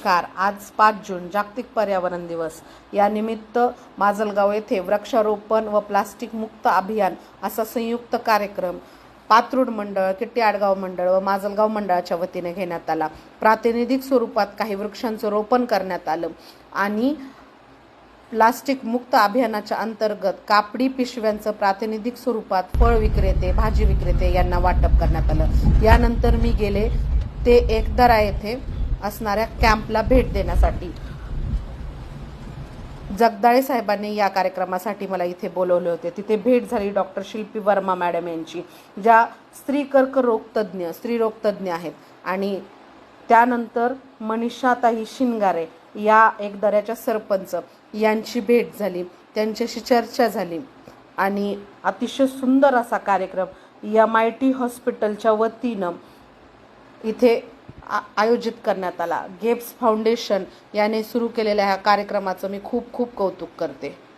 नमस्कार. आज पाच जून जागतिक पर्यावरण दिवस. यानिमित्त माजलगाव येथे वृक्षारोपण व प्लास्टिक मुक्त अभियान असा संयुक्त कार्यक्रम पात्रूड मंडळ किट्टी आडगाव मंडळ व माजलगाव मंडळाच्या वतीने घेण्यात आला. प्रातिनिधिक स्वरूपात काही वृक्षांचं रोपण करण्यात आलं आणि प्लास्टिक मुक्त अभियानाच्या अंतर्गत कापडी पिशव्यांचं प्रातिनिधिक स्वरूपात फळ विक्रेते भाजी विक्रेते यांना वाटप करण्यात आलं. यानंतर मी गेले ते एकदरा येथे असणाऱ्या कॅम्पला भेट देण्यासाठी. जगदाळे साहेबांनी या कार्यक्रमासाठी मला इथे बोलवले होते. तिथे भेट झाली डॉक्टर शिल्पी वर्मा मॅडम यांची ज्या स्त्री कर्करोगतज्ञ स्त्रीरोगतज्ञ आहेत. आणि त्यानंतर मनीषाताई शिंगारे या एक दऱ्याच्या सरपंच यांची भेट झाली. त्यांच्याशी चर्चा झाली. आणि अतिशय सुंदर असा कार्यक्रम एम आय टी हॉस्पिटलच्या वतीनं इथे आयोजित करण्यात आला. गेप्स फाउंडेशन याने सुरू केलेल्या ह्या कार्यक्रमाचं मी खूप खूप कौतुक करते.